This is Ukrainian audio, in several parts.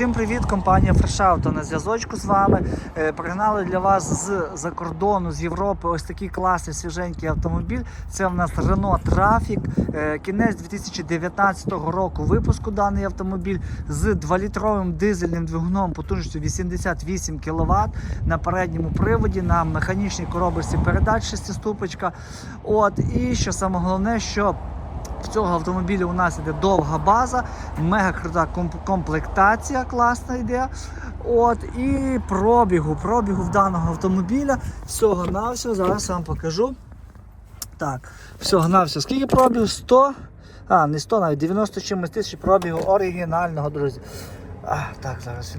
Всім привіт, компанія Fresh на зв'язочку з вами. Е, Пригнали для вас з-за кордону, з Європи ось такий класний свіженький автомобіль. Це в нас Renault Trafic. Е, Кінець 2019 року випуску даний автомобіль з 2-літровим дизельним двигуном потужністю 88 кВт на передньому приводі, на механічній коробочці передач 6-ступочка. От, і що саме головне, що в цього автомобіля у нас іде довга база, мега крута комплектація, класна йде. От, і пробігу. Пробігу в даного автомобіля всього на всього. Зараз вам покажу. Так, всього на всього. Скільки пробігу? 100. А, не 100, навіть 90 чимось тисяч пробігу оригінального, друзі. А, так, зараз.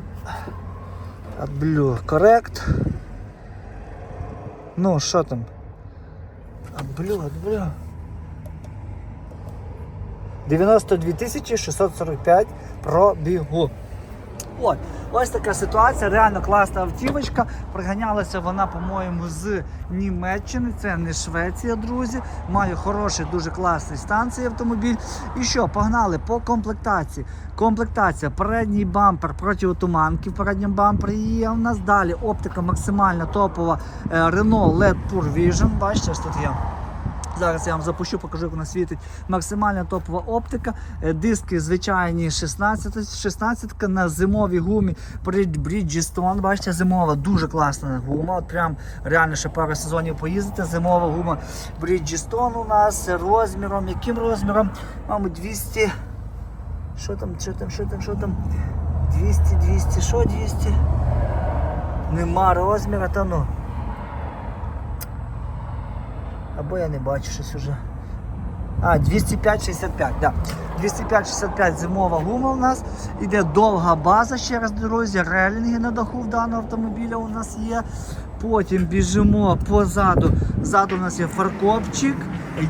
Адблю. Корект. Ну, що там? Адблю, адблю. 92 тисячі 645 пробігу. От, ось така ситуація, реально класна автівочка. Приганялася вона, по-моєму, з Німеччини. Це не Швеція, друзі. Має хороший, дуже класний стан цей автомобіль. І що, погнали по комплектації. Комплектація, передній бампер протиотуманки в передньому бампері є у нас. Далі оптика максимально топова е, Renault LED Pure Vision. Бачите, ось тут є. Зараз я вам запущу, покажу, як вона світить. Максимальна топова оптика, е, диски звичайні 16, 16 на зимовій гумі Brid- Bridgestone. Бачите, зимова, дуже класна гума. От прям реально ще пару сезонів поїздити. Зимова гума Bridgestone у нас розміром. Яким розміром? Мабуть, 200. Що там, що там, що там, що там? 200, 200, що 200? Нема розміра, та ну. Або я не бачу щось уже. А, 205-65, да. 205-65 зимова гума у нас. Іде довга база, ще раз, друзі. Релінги на даху в даного автомобіля у нас є. Потім біжимо позаду. Ззаду у нас є фаркопчик,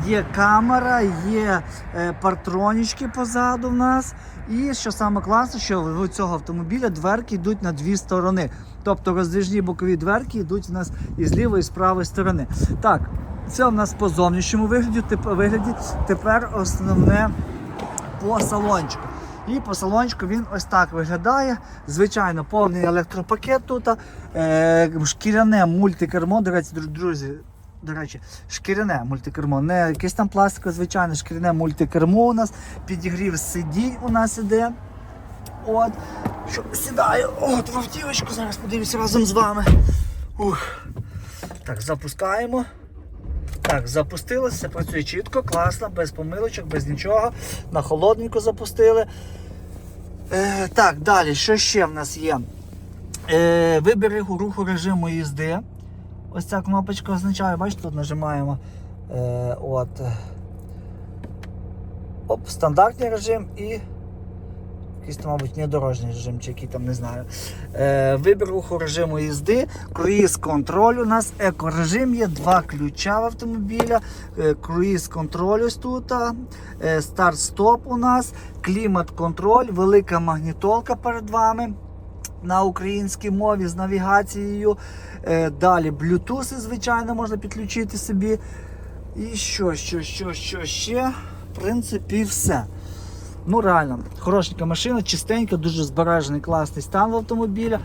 є камера, є е, партронічки позаду в нас. І що саме класно, що в цього автомобіля дверки йдуть на дві сторони. Тобто роздвижні бокові дверки йдуть у нас і з лівої, і з правої сторони. Так, це у нас по зовнішньому вигляді. Теп- вигляді. Тепер основне по салончику. І по салончику він ось так виглядає. Звичайно, повний електропакет тут. Е, шкіряне мультикермо. До речі, друзі, до речі, шкіряне мультикермо. Не якесь там пластикове, звичайне шкіряне мультикермо у нас. Підігрів сидінь у нас іде. От. Що, сідаю. От в автівочку. Зараз подивлюся разом з вами. Ух. Так, запускаємо. Так, запустилося, все працює чітко, класно, без помилочок, без нічого. На холодненько запустили. Е, так, далі, що ще в нас є? Е, вибір руху- режиму їзди. Ось ця кнопочка означає, бачите, тут нажимаємо. Е, от. е, Оп, стандартний режим і якийсь там, мабуть, недорожній режим, чи який там не знаю. Е, вибір руху режиму їзди, круїз контроль у нас, екорежим є, два ключа в автомобіля, е, круїз контроль ось тут, е, старт-стоп у нас, клімат-контроль, велика магнітолка перед вами. На українській мові з навігацією. Е, Далі Bluetooth, звичайно, можна підключити собі. І що, що, що, що ще? В принципі, все. Ну, реально, хорошенька машина, чистенька, дуже збережений, класний стан в автомобіля.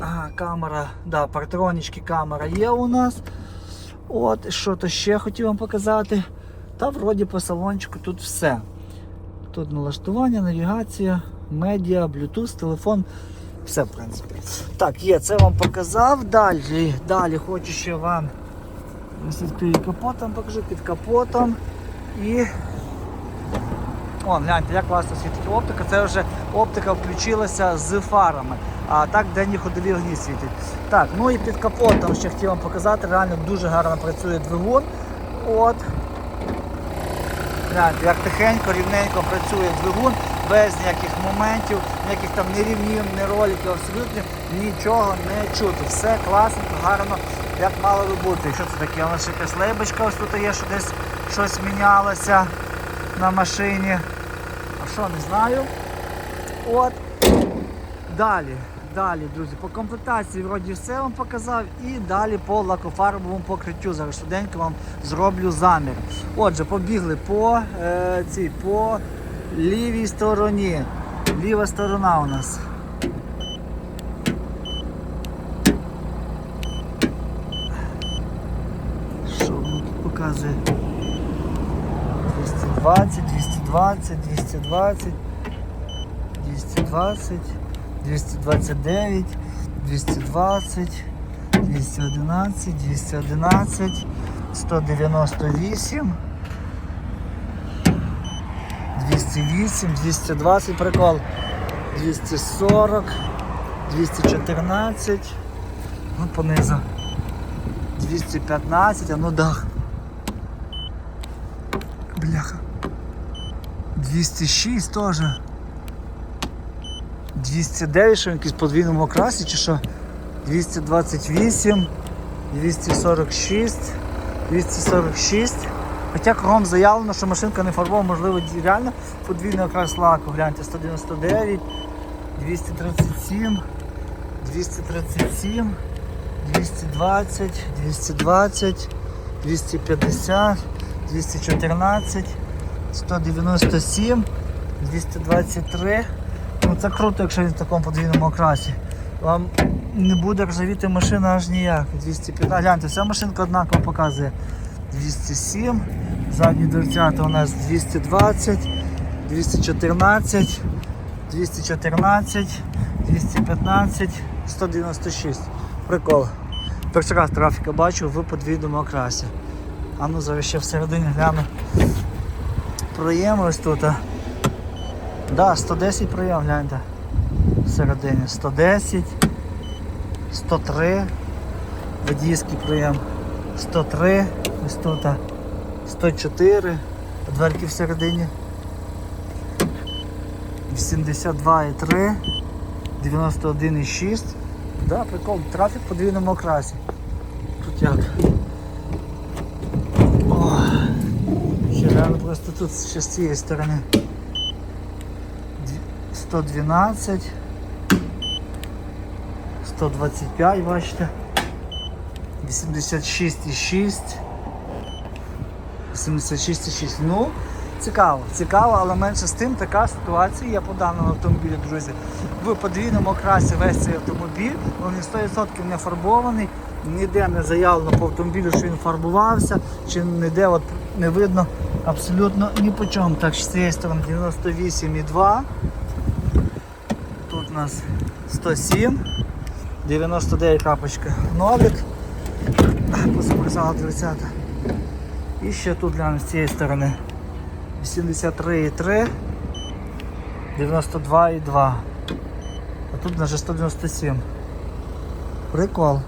А, камера, да, партронічки камера є у нас. От, що то ще хотів вам показати. Та вроді по салончику тут все. Тут налаштування, навігація, медіа, Bluetooth, телефон. Все, в принципі. Так, є, це вам показав. Далі, далі хочу ще вам ось відкрию капот, вам покажу під капотом. І О, гляньте, як класно світить оптика. Це вже оптика включилася з фарами. А так денні ходові огні світять. Так, ну і під капотом ще хотів вам показати, реально дуже гарно працює двигун. От. Гляньте, як тихенько, рівненько працює двигун, без ніяких моментів, ніяких там ні рівнів, ні роликів, абсолютно нічого не чути. Все класно, гарно, як мало би бути. Що це таке? Нас ще якась лейбочка ось тут є, що десь щось мінялося на машині що не знаю. От. Далі, далі, друзі, по комплектації вроді все вам показав і далі по лакофарбовому покриттю. Зараз швиденько вам зроблю замір. Отже, побігли по е, цій, по лівій стороні. Ліва сторона у нас. Що тут показує? 220, 220, 220, 220, 229, 220, 211, 211, 198, 208, 220, прикол, 240, 214, ну понизу, 215, а ну дах. Бляха. 206 теж. 209, що якийсь подвійному окрасі чи що? 228, 246, 246. Хоча кругом заявлено, що машинка не фарбована, можливо, реально подвійний окрас лаку. Гляньте, 199, 237, 237, 220, 220, 250, 214, 197, 223. Ну це круто, якщо він в такому подвійному окрасі. Вам не буде ржавіти машина аж ніяк. 215. Гляньте, вся машинка однаково показує. 207, задні дверцята у нас 220, 214, 214, 215, 196. Прикол. Перший раз трафіка бачу в подвійному окрасі. А ну зараз ще всередині гляну. Проєм ось тут. Да, 110 проєм, гляньте. Всередині 110, 103, водійський проєм 103, ось тут 104, дверки всередині 82,3, 91,6. Да, прикол, трафік в подвійному окрасі. Тут як. О, ще просто тут ще з цієї сторони. 112, 125, бачите, 86,6, 86,6. Ну, цікаво, цікаво, але менше з тим така ситуація є по даному автомобілю, друзі. В подвійному окрасі весь цей автомобіль, він 100% не фарбований, ніде не заявлено по автомобілю, що він фарбувався, чи ніде от не видно абсолютно ні по чому. Так, з цієї сторони 98,2. Тут у нас 107, 99 крапочка нолик, позамерзала 20. І ще тут глянемо з цієї сторони 83,3, 92,2. А тут вже 197. Прикол.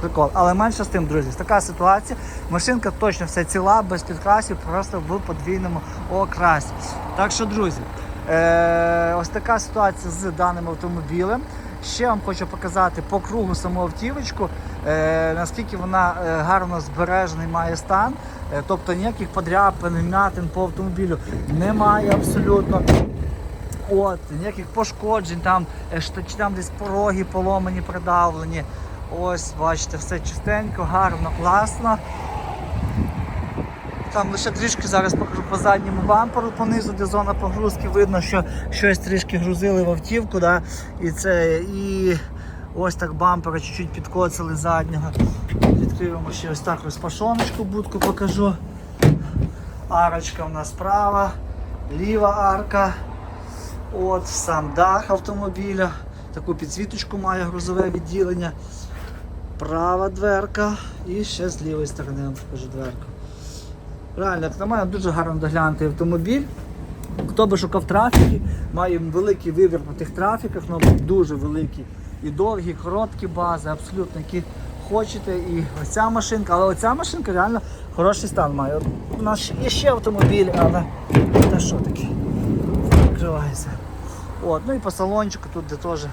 Прикол. Але менше з тим, друзі, така ситуація. Машинка точно все ціла, без підкрасів, просто в подвійному окрасі. Так що, друзі, е- ось така ситуація з даним автомобілем. Ще вам хочу показати по кругу саму автівочку, е- наскільки вона е, гарно збережений має стан. Е, тобто ніяких подряпин, м'ятин по автомобілю немає абсолютно. От, ніяких пошкоджень, там, е, чи там десь пороги поломані, придавлені. Ось, бачите, все чистенько, гарно, класно. Там лише трішки зараз покажу по задньому бамперу понизу, де зона погрузки, видно, що щось трішки грузили в автівку. Да? І це і ось так бампера чуть-чуть підкоцали заднього. Відкриємо ще ось так розпашоночку, будку покажу. Арочка в нас справа, ліва арка. От сам дах автомобіля. Таку підсвіточку має грузове відділення. Права дверка і ще з лівої сторони вам покажу дверку. Реально, як на мене, дуже гарно доглянутий автомобіль. Хто би шукав трафіки, має великий вибір по тих трафіках, ну дуже великі. І довгі, і короткі бази, абсолютно, які хочете. І оця машинка, але оця машинка реально хороший стан має. У нас є ще автомобіль, але та що таке? Відкривається. От, ну і по салончику тут де теж.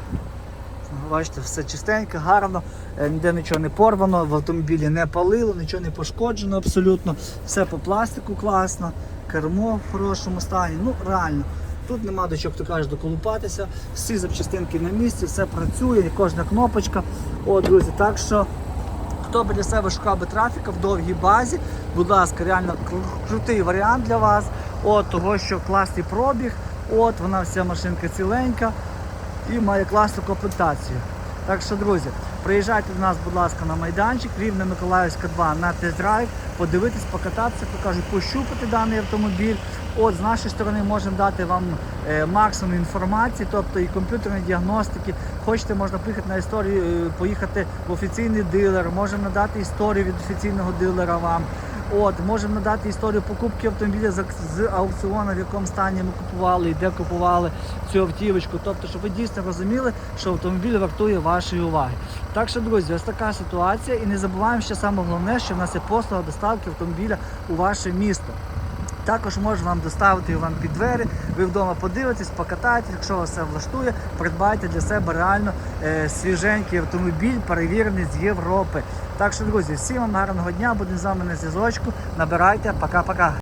Бачите, все чистенько, гарно, е, ніде нічого не порвано, в автомобілі не палило, нічого не пошкоджено абсолютно. Все по пластику класно, кермо в хорошому стані. Ну, реально. Тут нема до чого, хто каже, доколупатися. Всі запчастинки на місці, все працює, кожна кнопочка. О, друзі, так що хто би для себе шукав би трафіка в довгій базі, будь ласка, реально крутий варіант для вас. От того, що класний пробіг, от вона вся машинка ціленька і має класну комплектацію. Так що, друзі, Приїжджайте до нас, будь ласка, на майданчик, Рівне Миколаївська 2 на тест-драйв, подивитись, покататися, покажуть, пощупати даний автомобіль. От з нашої сторони можемо дати вам е, максимум інформації, тобто і комп'ютерної діагностики. Хочете, можна поїхати на історію, е, поїхати в офіційний дилер, можемо надати історію від офіційного дилера вам. От, можемо надати історію покупки автомобіля з, аукціону, в якому стані ми купували і де купували цю автівочку. Тобто, щоб ви дійсно розуміли, що автомобіль вартує вашої уваги. Так що, друзі, ось така ситуація. І не забуваємо ще саме головне, що в нас є послуга доставки автомобіля у ваше місто. Також можу вам доставити вам під двері. Ви вдома подивитесь, покатаєтесь, якщо вас все влаштує, придбайте для себе реально е, свіженький автомобіль, перевірений з Європи. Так що, друзі, всім вам гарного дня, будемо з вами на зв'язочку. Набирайте, пока-пока.